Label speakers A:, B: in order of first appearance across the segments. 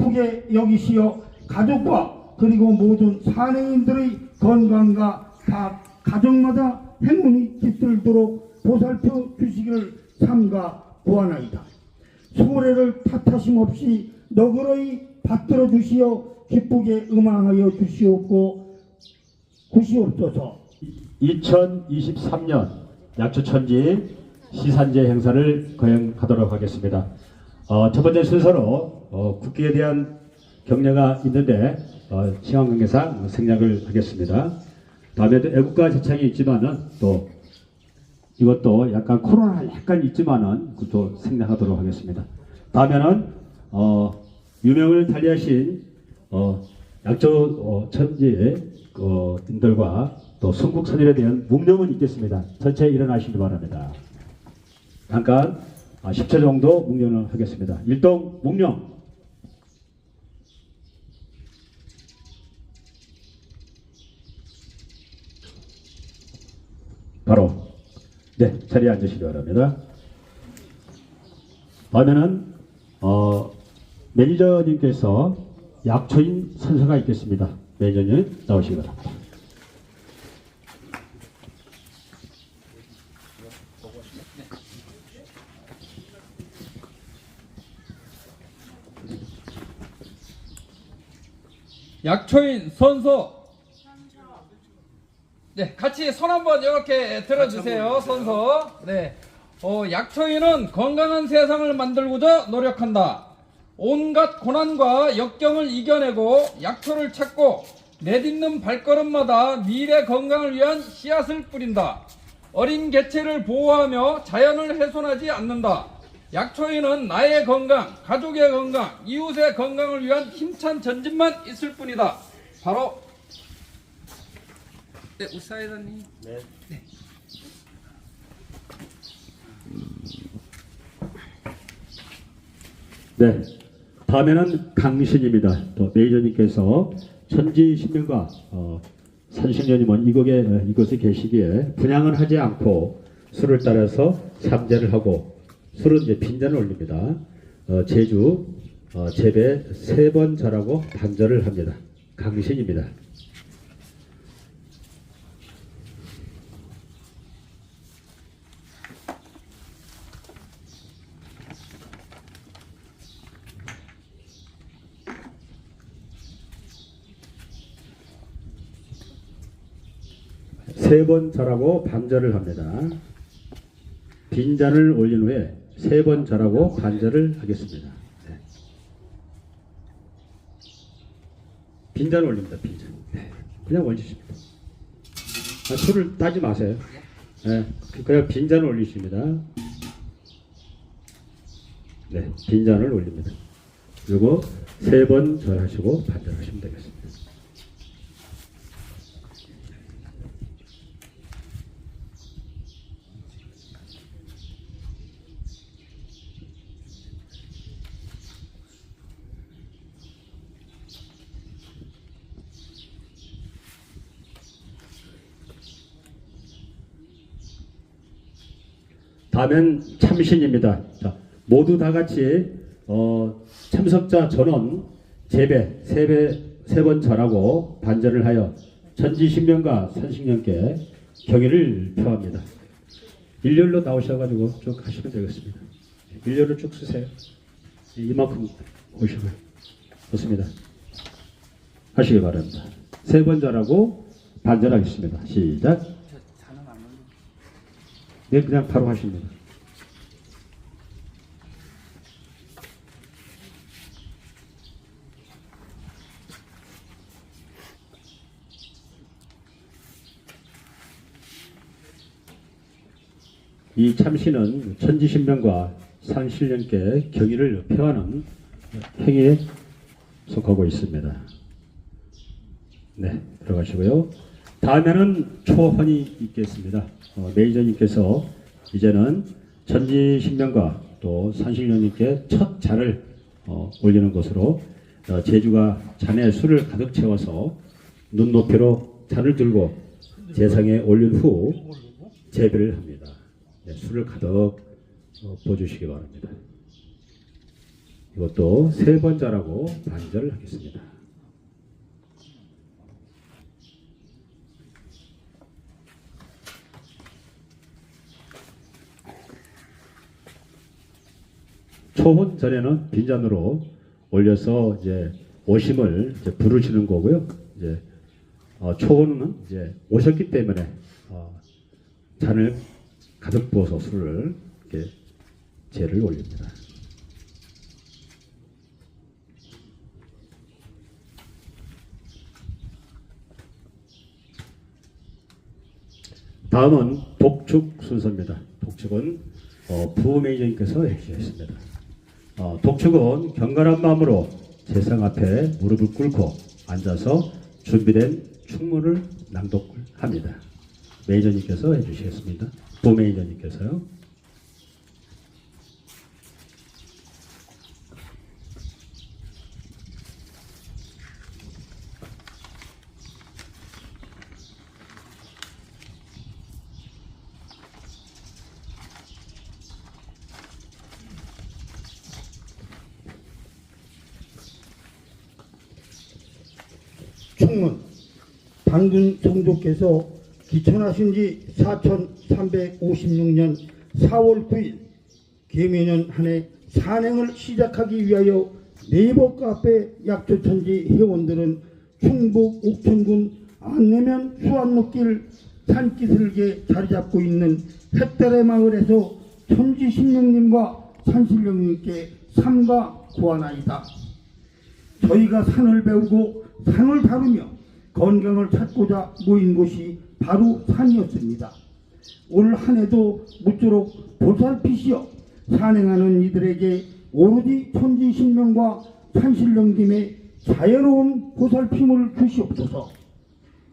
A: 기쁘게 여기시어 가족과 그리고 모든 사내인들의 건강과 각 가정마다 행운이 깃들도록 보살펴 주시기를 삼가 구하나이다. 수고래를 탓하심 없이 너그러이 받들어 주시어 기쁘게 음항하여 주시옵고 구시옵소서.
B: 2023년 약초천지 시산제 행사를 거행하도록 하겠습니다. 어, 첫 번째 순서로 어, 국기에 대한 격려가 있는데 어, 시간 관계상 생략을 하겠습니다. 다음에도 애국가 제창이 있지만은 또 이것도 약간 코로나 약간 있지만은 그것도 생략하도록 하겠습니다. 다음에는 어, 유명을 달리하신 어, 약초 어, 천지의 어, 인들과 또 순국 선열에 대한 묵념은 있겠습니다. 전체 일어나시기 바랍니다. 잠깐 아, 10초 정도 묵념을 하겠습니다. 일동 묵념. 바로 네 자리에 앉으시기 바랍니다. 다음에는 어, 매니저님께서 약초인 선서가 있겠습니다. 매니저님 나오시기 바랍니다.
C: 약초인 선서. 네, 같이 손 한번 이렇게 들어주세요. 선서. 네. 어, 약초인은 건강한 세상을 만들고자 노력한다. 온갖 고난과 역경을 이겨내고 약초를 찾고 내딛는 발걸음마다 미래 건강을 위한 씨앗을 뿌린다. 어린 개체를 보호하며 자연을 훼손하지 않는다. 약초인은 나의 건강, 가족의 건강, 이웃의 건강을 위한 힘찬 전진만 있을 뿐이다. 바로 네, 우사회장님.
B: 네. 다음에는 강신입니다. 또 메이저님께서 천지 신명과 어, 산신년님은 이곳에 어, 이곳에 계시기에 분양은 하지 않고 수를 따라서 삼재를 하고 술은 이제 빈잔을 올립니다. 어, 제주 어, 재배 세 번 절하고 반절을 합니다. 강신입니다. 세 번 절하고 반절을 합니다. 빈잔을 올린 후에 세 번 절하고 반절을 하겠습니다. 네. 빈잔을 올립니다. 빈잔. 네. 그냥 올리십니다. 아, 술을 따지 마세요. 네. 그냥 빈잔을 올리십니다. 네. 빈잔을 올립니다. 그리고 세 번 절하시고 반절하시면 되겠습니다. 다음엔 참신입니다. 자, 모두 다 같이 어, 참석자 전원 재배 세배 세번 절하고 반절을 하여 천지신명과 선식년께 경의를 표합니다. 일렬로 나오셔가지고 쭉 하시면 되겠습니다. 일렬로 쭉 쓰세요. 이만큼 오시고요. 좋습니다. 하시기 바랍니다. 세번 절하고 반절하겠습니다. 시작. 네, 그냥 바로 하십니다. 이 참신은 천지신명과 상실년께 경의를 표하는 행위에 속하고 있습니다. 네, 들어가시고요. 다음에는 초헌이 있겠습니다. 어, 메이저님께서 이제는 천지신명과 또 산신령님께 첫 잔을 어, 올리는 것으로 어, 제주가 잔에 술을 가득 채워서 눈높이로 잔을 들고 재상에 올린 후 재배를 합니다. 네, 술을 가득 어, 부어주시기 바랍니다. 이것도 세 번 자라고 반절하겠습니다. 초혼 전에는 빈잔으로 올려서 이제 오심을 이제 부르시는 거고요. 이제 어, 초혼은 이제 오셨기 때문에 어, 잔을 가득 부어서 술을 이렇게 제를 올립니다. 다음은 독축 순서입니다. 독축은 어, 부메이저님께서 해주셨습니다. 어, 독축은 경건한 마음으로 재상 앞에 무릎을 꿇고 앉아서 준비된 충문을 낭독합니다. 메이저님께서 해주시겠습니다. 부메이저님께서요.
A: 충문 당군 성조께서 기천하신 지 4356년 4월 9일 계면년 한 해 산행을 시작하기 위하여 네이버 카페 약초천지 회원들은 충북 옥천군 안내면 수안목길 산기슭에 자리 잡고 있는 햇달의 마을에서 천지신령님과 산신령님께 삼가 구하나이다. 저희가 산을 배우고 산을 다루며 건강을 찾고자 모인 곳이 바로 산이었습니다. 올 한 해도 무쪼록 보살피시어 산행하는 이들에게 오로지 천지신명과 산신령님의 자연로운 보살핌을 주시옵소서.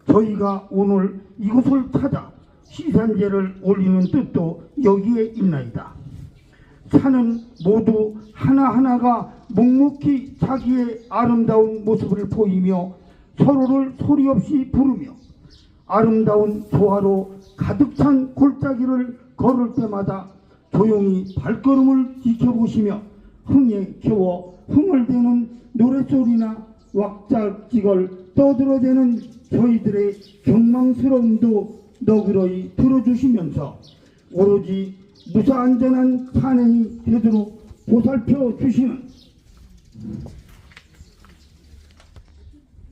A: 저희가 오늘 이곳을 찾아 시산제를 올리는 뜻도 여기에 있나이다. 산은 모두 하나하나가 묵묵히 자기의 아름다운 모습을 보이며 서로를 소리 없이 부르며 아름다운 조화로 가득 찬 골짜기를 걸을 때마다 조용히 발걸음을 지켜보시며 흥에 겨워 흥얼대는 노랫소리나 왁자지걸 떠들어대는 저희들의 경망스러움도 너그러이 들어주시면서 오로지 무사 안전한 산행이 되도록 보살펴 주시는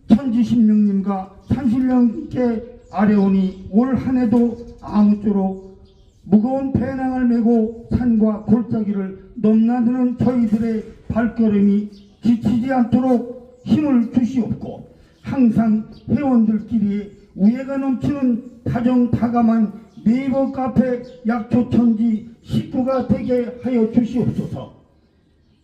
A: 천지신명님과 산신령께 아뢰오니 올 한해도 아무쪼록 무거운 배낭을 메고 산과 골짜기를 넘나드는 저희들의 발걸음이 지치지 않도록 힘을 주시옵고 항상 회원들끼리 우애가 넘치는 다정다감한 네이버 카페 약초 천지 식구가 되게 하여 주시옵소서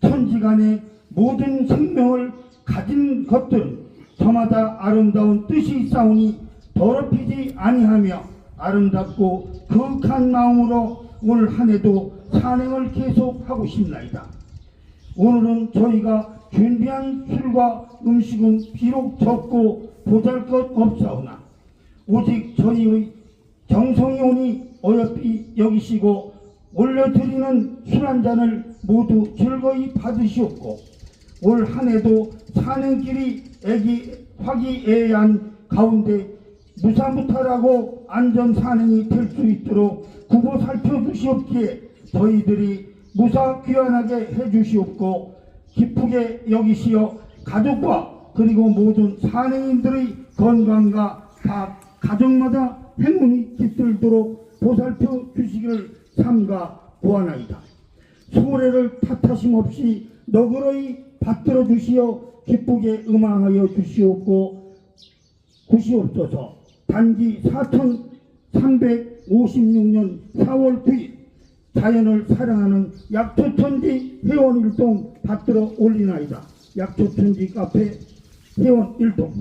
A: 천지간의 모든 생명을 가진 것들은 저마다 아름다운 뜻이 있사오니 더럽히지 아니하며 아름답고 거룩한 마음으로 올 한해도 산행을 계속하고 싶나이다. 오늘은 저희가 준비한 술과 음식은 비록 적고 보잘것 없사오나 오직 저희의 정성이 오니 어여삐 여기시고 올려드리는 술 한 잔을 모두 즐거이 받으시옵고 올 한 해도 산행길이 애기 화기애애한 가운데 무사무탈하고 안전 산행이 될 수 있도록 구보 살펴주시옵기에 저희들이 무사 귀환하게 해주시옵고 기쁘게 여기시어 가족과 그리고 모든 산행인들의 건강과 각 가정마다 행운이 깃들도록 보살펴 주시기를 삼가 구하나이다. 소래를 탓하심 없이 너그러이 받들어 주시어 기쁘게 음항하여 주시옵고 구시옵소서 단기 4356년 4월 9일 자연을 사랑하는 약초천지 회원 일동 받들어 올리나이다. 약초천지 카페 회원 일동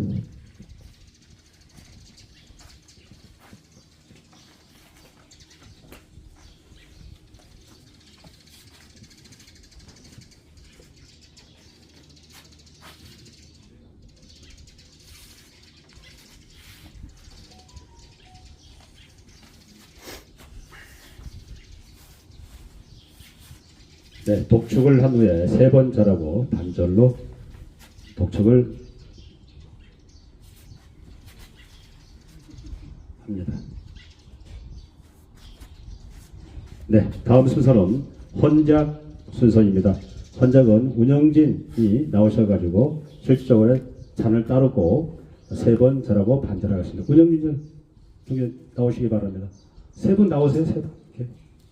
B: 네, 독축을 한 후에 세 번 절하고 단절로 독축을 합니다. 네, 다음 순서는 헌작 순서입니다. 헌작은 운영진이 나오셔가지고 실질적으로 잔을 따르고 세 번 절하고 반절하겠습니다. 운영진 중에 나오시기 바랍니다. 세 분 나오세요, 세 분.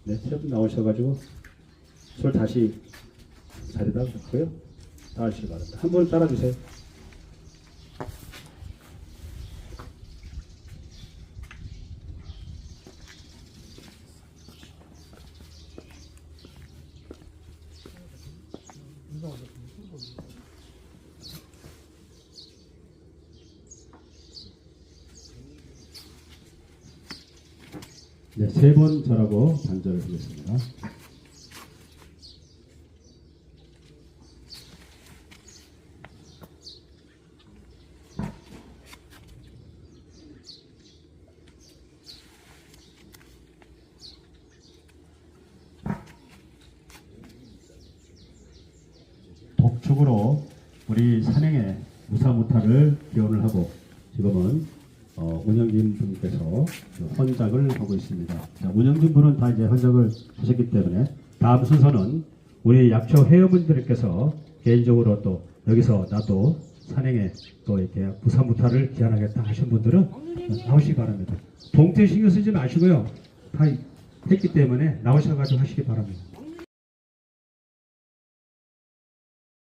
B: 네, 세 분 나오셔가지고 술 다시 자리다 놓고요. 따르시기 바랍니다. 한 분 따라주세요. 네, 세 번 절하고 반절을 하겠습니다. 독촉으로 우리 산행에 무사무타를 기원을 하고 지금은 어, 운영진 분께서 그 헌작을 하고 있습니다. 자, 운영진 분은 다 이제 헌작을 하셨기 때문에 다음 순서는 우리 약초 회원분들께서 개인적으로 또 여기서 나도 산행에 또 이렇게 무사무타를 기원하겠다 하신 분들은 나오시기 바랍니다. 동태 신경 쓰지 마시고요. 다 했기 때문에 나오셔가지고 하시기 바랍니다.